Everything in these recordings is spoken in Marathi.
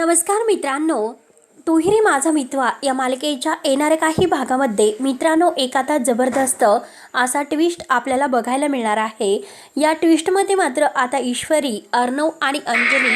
नमस्कार मित्रांनो. तुहिरी माझा मित्वा या मालिकेच्या येणाऱ्या काही भागामध्ये मित्रांनो एक आता जबरदस्त असा ट्विस्ट आपल्याला बघायला मिळणार आहे. या ट्विस्टमध्ये मात्र आता ईश्वरी अर्णव आणि अंजली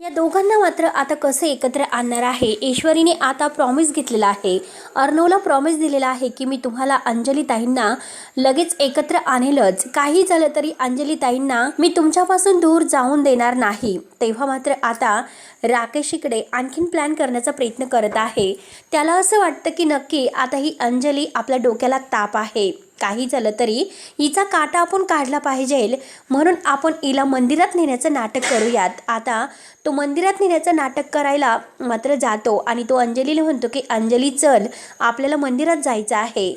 या दोघांना मात्र आता कसं एकत्र आणणार आहे? ईश्वरीने आता प्रॉमिस घेतलेला आहे. अर्णवला प्रॉमिस दिलेला आहे की मी तुम्हाला अंजली ताईंना लगेच एकत्र आणेलच. काही झालं तरी अंजली ताईंना मी तुमच्यापासून दूर जाऊन देणार नाही. तेव्हा मात्र आता राकेश इकडे आणखीन प्लॅन करण्याचा प्रयत्न करत आहे. त्याला असं वाटतं की नक्की आता ही अंजली आपल्या डोक्याला ताप आहे. काही झालं तरी हिचा काटा आपण काढला पाहिजे. म्हणून आपण हिला मंदिरात नेण्याचं नाटक करूयात. आता तो मंदिरात नेण्याचं नाटक करायला मात्र जातो आणि तो अंजलीला म्हणतो की अंजली चल आपल्याला मंदिरात जायचं आहे.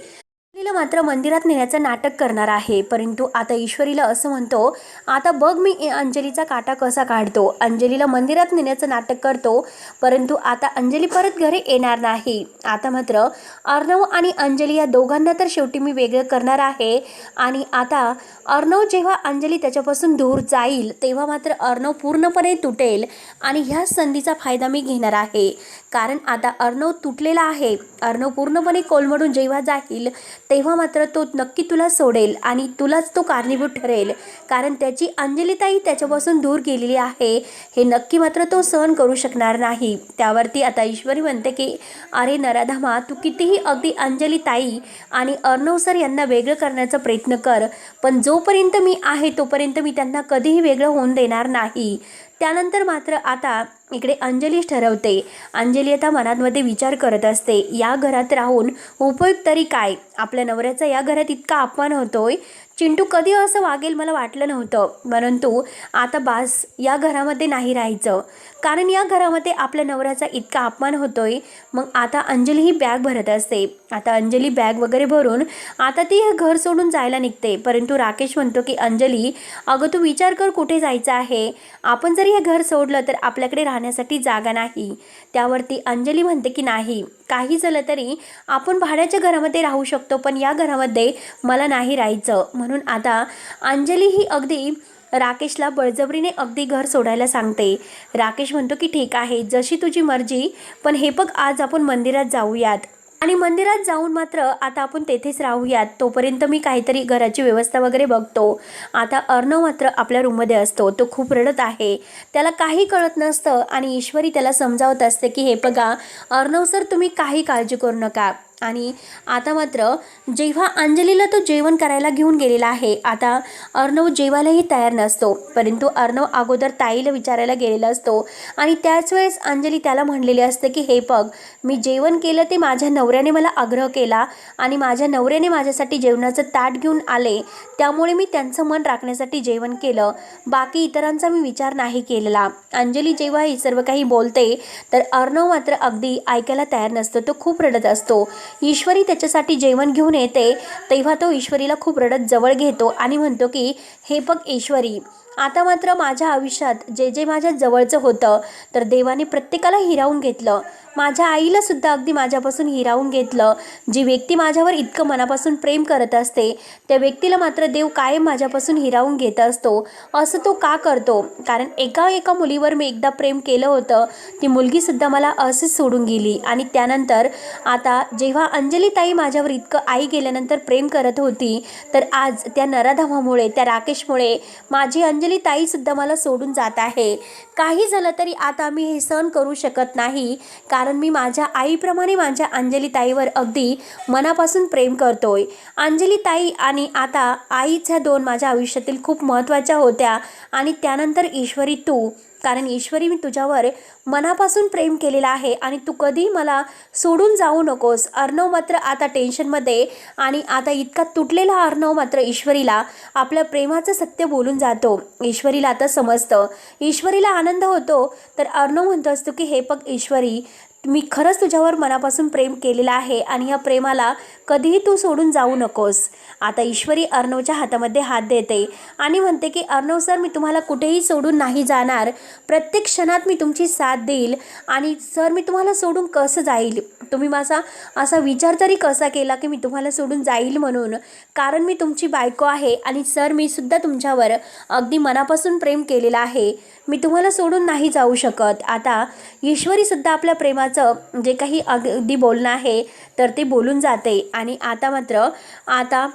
ईश्वरीला मात्र मंदिरात नेण्याचं नाटक करणार आहे. परंतु आता ईश्वरीला असं म्हणतो आता बघ मी ए- अंजलीचा काटा कसा काढतो. अंजलीला मंदिरात नेण्याचं नाटक करतो परंतु आता अंजली परत घरी येणार नाही. आता मात्र अर्णव आणि अंजली या दोघांना तर शेवटी मी वेगळं करणार आहे. आणि आता अर्णव जेव्हा अंजली त्याच्यापासून दूर जाईल तेव्हा मात्र अर्णव पूर्णपणे तुटेल आणि ह्या संधीचा फायदा मी घेणार आहे. कारण आता अर्णव तुटलेला आहे. अर्णव पूर्णपणे कोलमडून जेव्हा जाईल तेव्हा मात्र तो नक्की तुला सोडेल आणि तुलाच तो कारणीभूत ठरेल. कारण त्याची अंजलीताई त्याच्यापासून दूर गेलेली आहे. हे नक्की मात्र तो सहन करू शकणार नाही. त्यावरती आता ईश्वरी म्हणते की अरे नराधामा तू कितीही अगदी अंजलिताई आणि अर्णव सर यांना वेगळं करण्याचा प्रयत्न कर. पण जोपर्यंत मी आहे तोपर्यंत मी त्यांना कधीही वेगळं होऊन देणार नाही. त्यानंतर मात्र आता इकडे अंजलीच ठरवते. अंजली आता मनामध्ये विचार करत असते या घरात राहून उपयोग तरी काय? आपल्या नवऱ्याचा या घरात इतका अपमान होतोय. चिंटू कधी असं वागेल मला वाटलं नव्हतं. परंतु आता बास या घरामध्ये नाही राहायचं. कारण या घरामध्ये आपल्या नवऱ्याचा इतका अपमान होतोय. मग आता अंजली ही बॅग भरत असते. आता अंजली बॅग वगैरे भरून आता ती हे घर सोडून जायला निघते. परंतु राकेश म्हणतो की अंजली अगं तू विचार कर कुठे जायचं आहे? आपण जर हे घर सोडलं तर आपल्याकडे राहण्यासाठी जागा नाही. त्यावरती अंजली म्हणते की नाही काही झालं तरी आपण भाड्याच्या घरामध्ये राहू शकतो पण या घरामध्ये मला नाही राहायचं. म्हणून आता अंजली ही अगदी राकेशला बळजबरीने अगदी घर सोडायला सांगते. राकेश म्हणतो की ठीक आहे जशी तुझी मर्जी पण हे बघ आज आपण मंदिरात जाऊयात. आणि मंदिरात जाऊन मात्र आता आपण तेथेच राहूयात. तोपर्यंत मी काहीतरी घराची व्यवस्था वगैरे बघतो. आता अर्णव मात्र आपल्या रूममध्ये असतो. तो खूप रडत आहे. त्याला काही कळत नसतं आणि ईश्वरी त्याला समजावत असते की हे बघा अर्णव सर तुम्ही काही काळजी करू नका. आणि आता मात्र जेव्हा अंजलीला तो जेवण करायला घेऊन गेलेला आहे आता अर्णव जेवायलाही तयार नसतो. परंतु अर्णव अगोदर ताईला विचारायला गेलेला असतो आणि त्याच वेळेस अंजली त्याला म्हणलेली असते की हे बघ मी जेवण केलं ते माझ्या नवऱ्याने मला आग्रह केला आणि माझ्या नवऱ्याने माझ्यासाठी जेवणाचं ताट घेऊन आले त्यामुळे मी त्यांचं मन राखण्यासाठी जेवण केलं. बाकी इतरांचा मी विचार नाही केलेला. अंजली जेव्हा हे सर्व काही बोलते तर अर्णव मात्र अगदी ऐकायला तयार नसतो. तो खूप रडत असतो. ईश्वरी त्याच्यासाठी जेवण घेऊन येते तेव्हा तो ईश्वरीला खूप रडत जवळ घेतो आणि म्हणतो की हे बघ ईश्वरी आता मात्र माझ्या आयुष्यात जे जे माझ्या जवळचं होतं तर देवाने प्रत्येकाला हिरावून घेतलं. माझ्या आईला सुद्धा अगदी माझ्यापासून हिरावून घेतलं. जी व्यक्ती माझ्यावर इतकं मनापासून प्रेम करत असते त्या व्यक्तीला मात्र देव कायम माझ्यापासून हिरावून घेत असतो. असं तो का करतो? कारण एका एका मुलीवर मी एकदा प्रेम केलं होतं ती मुलगीसुद्धा मला असेच सोडून गेली. आणि त्यानंतर आता जेव्हा अंजली ताई माझ्यावर इतकं आई गेल्यानंतर प्रेम करत होती तर आज त्या नराधामामुळे त्या राकेशमुळे माझी अंजली ताईसुद्धा मला सोडून जात आहे. काही झालं तरी आता मी हे सहन करू शकत नाही. कारण कारण मी माझ्या आईप्रमाणे माझ्या अंजली ताईवर अगदी मनापासून प्रेम करतोय. अंजली ताई आणि आता आईच ह्या दोन माझ्या आयुष्यातील खूप महत्त्वाच्या होत्या आणि त्यानंतर ईश्वरी तू. कारण ईश्वरी मी तुझ्यावर मनापासून प्रेम केलेलं आहे आणि तू कधी मला सोडून जाऊ नकोस. अर्णव मात्र आता टेन्शनमध्ये आणि आता इतका तुटलेला अर्णव मात्र ईश्वरीला. आपल्या प्रेमाचं सत्य बोलून जातो. ईश्वरीला आता समजतं. ईश्वरीला आनंद होतो. तर अर्णव म्हणतो असतो की हे बघ ईश्वरी मी खरंच तुझ्यावर मनापासून प्रेम केलेलं आहे आणि ह्या प्रेमाला कधीही तू सोडून जाऊ नकोस. आता ईश्वरी अर्णवच्या हातामध्ये हात देते आणि म्हणते की अर्णव सर मी तुम्हाला कुठेही सोडून नाही जाणार. प्रत्येक क्षणात मी तुमची साथ देईल आणि सर मी तुम्हाला सोडून कसं जाईल? तुम्ही माझा असा विचार तरी कसा केला की मी तुम्हाला सोडून जाईल म्हणून? कारण मी तुमची बायको आहे आणि सर मी सुद्धा तुमच्यावर अगदी मनापासून प्रेम केलेलं आहे. मी तुम्हाला सोडून नाही जाऊ शकत. आता ईश्वरीसुद्धा आपल्या प्रेमाचं जे काही अगदी बोलणं आहे तर ते बोलून जाते. आणि आता मात्र आता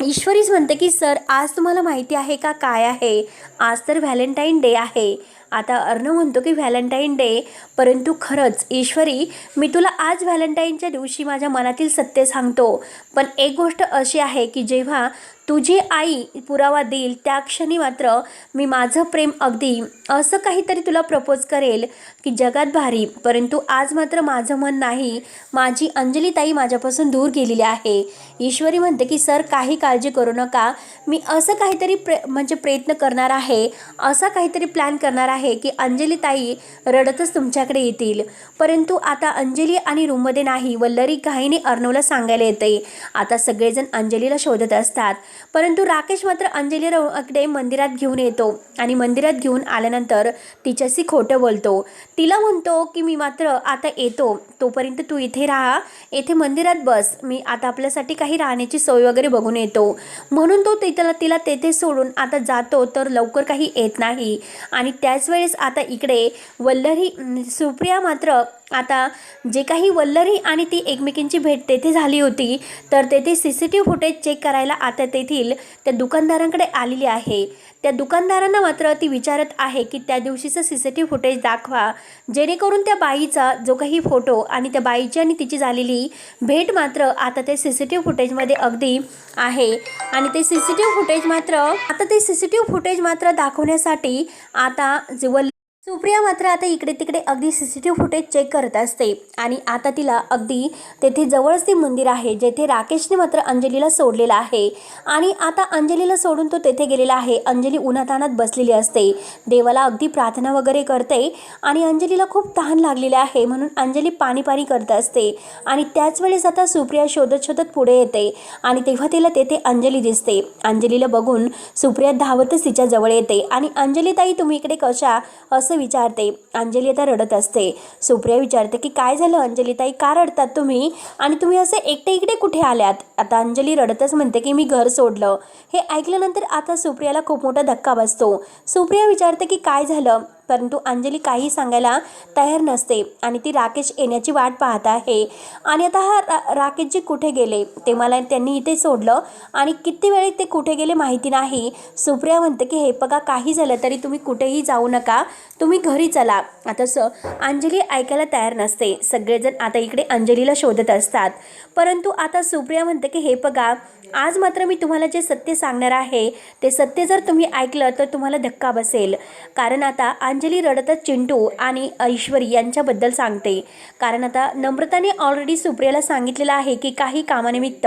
ईश्वरीच म्हणते की सर आज तुम्हाला माहिती आहे का काय आहे? आज तर व्हॅलेंटाईन डे आहे. आता अर्णव म्हणतो की व्हॅलेंटाईन डे. परंतु खरंच ईश्वरी मी तुला आज व्हॅलेंटाईनच्या दिवशी माझ्या मनातील सत्य सांगतो. पण एक गोष्ट अशी आहे की जेव्हा तुझी आई पुरावा देईल त्या क्षणी मात्र मी माझं प्रेम अगदी असं काहीतरी तुला प्रपोज करेल की जगात भारी परंतु आज मात्र माझं मन नाही. माझी अंजली ताई माझ्यापासून दूर गेलेली आहे. ईश्वरी म्हणते की सर काही काळजी करू नका. मी असं काहीतरी प्रे म्हणजे प्रयत्न करणार आहे. असा काहीतरी प्लॅन करणार आहे की अंजली ताई रडतच तुमच्याकडे येतील. परंतु आता अंजली आणि रूममध्ये नाही वल्लरी घाईने अर्णवला सांगायला येते आता सगळेजण अंजलीला शोधत असतात. परंतु राकेश मात्र अंजली रवकडे मंदिरात घेऊन येतो आणि मंदिरात घेऊन आल्यानंतर तिच्याशी खोटं बोलतो. तिला म्हणतो की मी मात्र आता येतो. तोपर्यंत तू इथे राहा. येथे मंदिरात बस. मी आता आपल्यासाठी काही राहण्याची सोय वगैरे बघून येतो. म्हणून तो तिथला तिला तेथे सोडून आता जातो तर लवकर काही येत नाही. आणि त्याच वेळेस आता इकडे वल्लरी सुप्रिया मात्र आता जे काही वल्लरी आणि ती एकमेकींची भेट तेथे झाली होती तर तेथे C C T V footage check करायला आता तेथील त्या दुकानदारांकडे आलेली आहे. त्या दुकानदारांना मात्र ती विचारत आहे की त्या दिवशीचं C C T V footage दाखवा. जेणेकरून त्या बाईचा जो काही फोटो आणि त्या बाईची आणि तिची झालेली भेट मात्र आता ते सी सी टी व्ही फुटेजमध्ये अगदी आहे. आणि ते C C T V footage मात्र आता ते C C T V footage मात्र दाखवण्यासाठी आता जे वल्ल सुप्रिया मात्र आता इकडे तिकडे अगदी C C T V footage check करत असते. आणि आता तिला अगदी तेथे जवळच ते मंदिर आहे जेथे राकेशने मात्र अंजलीला सोडलेलं आहे. आणि आता अंजलीला सोडून तो तेथे गेलेला आहे. अंजली उन्हातानात बसलेली असते. देवाला अगदी प्रार्थना वगैरे करते आणि अंजलीला खूप तहान लागलेली आहे म्हणून अंजली पाणी पाणी करत असते. आणि त्याच वेळेस आता सुप्रिया शोधत शोधत पुढे येते आणि तेव्हा तिला तेथे अंजली दिसते. अंजलीला बघून सुप्रिया धावतच तिच्या जवळ येते. आणि अंजली ताई तुम्ही इकडे कशा? असं विचारते. अंजली आता रडत असते. सुप्रिया विचारते की काय झालं अंजली ताई का रडतात तुम्ही? आणि तुम्ही असं एकटे इकडे कुठे आल्यात? आता अंजली रडतच म्हणते की मी घर सोडलं. हे ऐकल्यानंतर आता सुप्रियाला खूप मोठा धक्का बसतो. सुप्रिया विचारते की काय झालं? परंतु अंजली काही सांगायला तयार नसते आणि ती राकेश येण्याची वाट पाहत आहे. आणि आता हा रा राकेशजी कुठे गेले? ते मला त्यांनी इथे सोडलं. आणि किती वेळेत ते कुठे गेले माहिती नाही. सुप्रिया म्हणते की हे बघा काही झालं तरी तुम्ही कुठेही जाऊ नका. तुम्ही घरी चला. आता स अंजली ऐकायला तयार नसते. सगळेजण आता इकडे अंजलीला शोधत असतात. परंतु आता सुप्रिया म्हणते की हे बघा आज मात्र मी तुम्हाला जे सत्य सांगणार आहे ते सत्य जर तुम्ही ऐकलं तर तुम्हाला धक्का बसेल. कारण आता अंजली रडतच चिंटू आणि ऐश्वरी यांच्याबद्दल सांगते. कारण आता नम्रताने ऑलरेडी सुप्रियाला सांगितलेलं आहे की काही कामानिमित्त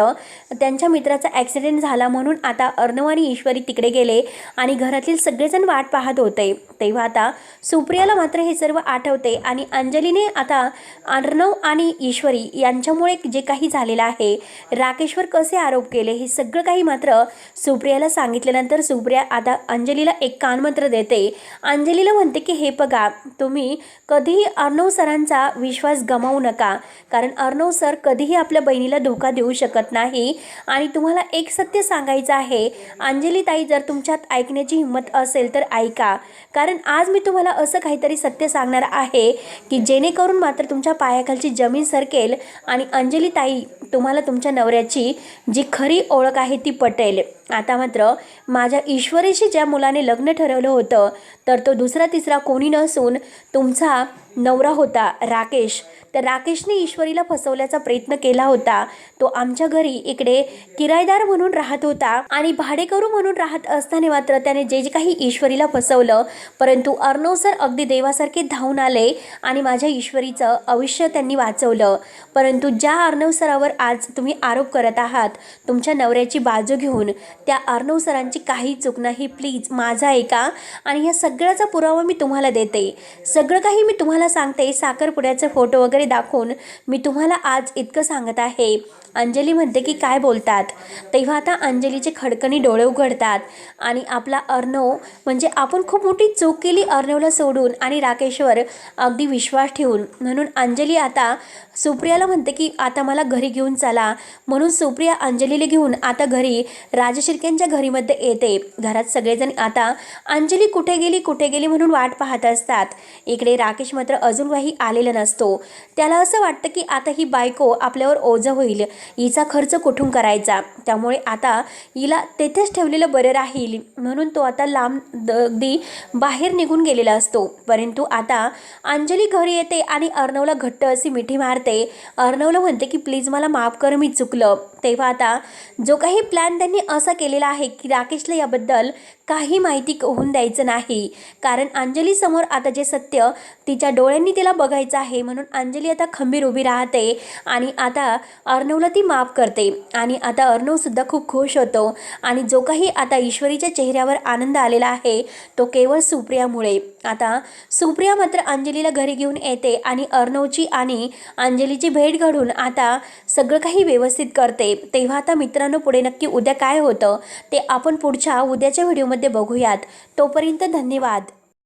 त्यांच्या मित्राचा ॲक्सिडेंट झाला म्हणून आता अर्णव आणि ईश्वरी तिकडे गेले आणि घरातील सगळेजण वाट पाहत होते. तेव्हा आता सुप्रियाला मात्र हे सर्व आठवते आणि अंजलीने आता अर्णव आणि ईश्वरी यांच्यामुळे जे काही झालेलं आहे राकेशवर कसे आरोप केले हे सगळं काही मात्र सुप्रियाला सांगितल्यानंतर सुप्रिया आता अंजलीला एक कानमंत्र देते. अंजलीला म्हणते की हे बघा तुम्ही कधीही अर्णव सरांचा विश्वास गमावू नका. कारण अर्णव सर कधीही आपल्या बहिणीला धोका देऊ शकत नाही. आणि तुम्हाला एक सत्य सांगायचं आहे. अंजली ताई जर तुमच्यात ऐकण्याची हिंमत असेल तर ऐका. कारण आज मी तुम्हाला असं काहीतरी सत्य सांगणार आहे की जेणेकरून मात्र तुमच्या पायाखालची जमीन सरकेल आणि अंजली ताई तुम्हाला तुमच्या नवऱ्याची जी खरी ओळख आहे ती पटेल. आता मात्र माझ्या ईश्वरीशी ज्या मुलाने लग्न ठरवलं होतं तर तो दुसरा तिसरा कोणी नसून तुमचा नवरा होता राकेश. तर राकेशने ईश्वरीला फसवल्याचा प्रयत्न केला होता. तो आमच्या घरी इकडे किरायदार म्हणून राहत होता आणि भाडेकरू म्हणून राहत असताना मात्र त्याने जे जे काही ईश्वरीला फसवलं परंतु अर्णव सर अगदी देवासारखे धावून आले आणि माझ्या ईश्वरीचं आयुष्य त्यांनी वाचवलं. परंतु ज्या अर्णव सरावर आज तुम्ही आरोप करत आहात तुमच्या नवऱ्याची बाजू घेऊन त्या अर्णव सरांची काही चूक नाही प्लीज माझा ऐका आणि या सगळ्याचा पुरावा मी तुम्हाला देते. सगळं काही मी तुम्हाला सांगते. साखरपुड्याचे फोटो वगैरे दाखवून मी तुम्हाला आज इतकं सांगत आहे. अंजली म्हणते की काय बोलतात? तेव्हा आता अंजलीचे खडकणी डोळे उघडतात आणि आपला अर्णव म्हणजे आपण खूप मोठी चूक केली अर्णवला सोडून आणि राकेशवर अगदी विश्वास ठेवून. म्हणून अंजली आता सुप्रियाला म्हणते की आता मला घरी घेऊन चला. म्हणून सुप्रिया अंजलीला घेऊन आता घरी राजशिर्क्यांच्या घरीमध्ये येते. घरात सगळेजण आता अंजली कुठे गेली कुठे गेली? म्हणून वाट पाहत असतात. इकडे राकेश मात्र अजून काही आलेला नसतो. त्याला असं वाटतं की आता ही बायको आपल्यावर ओझं होईल. हिचा खर्च कुठून करायचा? त्यामुळे आता हिला तेथेच ठेवलेलं बरं राहील. म्हणून तो आता लांब अगदी बाहेर निघून गेलेला असतो. परंतु आता अंजली घरी येते आणि अर्णवला घट्ट अशी मिठी मारते. अर्णवला म्हणते की प्लीज मला माफ कर मी चुकलं. तेव्हा आता जो काही प्लॅन त्यांनी असा केलेला आहे की राकेशला याबद्दल काही माहिती होऊन द्यायचं नाही. कारण अंजलीसमोर आता जे सत्य तिच्या डोळ्यांनी तिला बघायचं आहे. म्हणून अंजली आता खंबीर उभी राहते. आणि आता अर्णवला ती माफ करते. आणि आता अर्णवसुद्धा खूप खुश होतो. आणि जो काही आता ईश्वरीच्या चेहऱ्यावर आनंद आलेला आहे तो केवळ सुप्रियामुळे. आता सुप्रिया मात्र अंजलीला घरी घेऊन येते आणि अर्णवची आणि अंजलीची भेट घडून आता सगळं काही व्यवस्थित करते. तेव्हा आता मित्रांनो पुढे नक्की उद्या काय होतं ते आपण पुढच्या उद्याच्या व्हिडिओमध्ये बघूयात. तोपर्यंत धन्यवाद.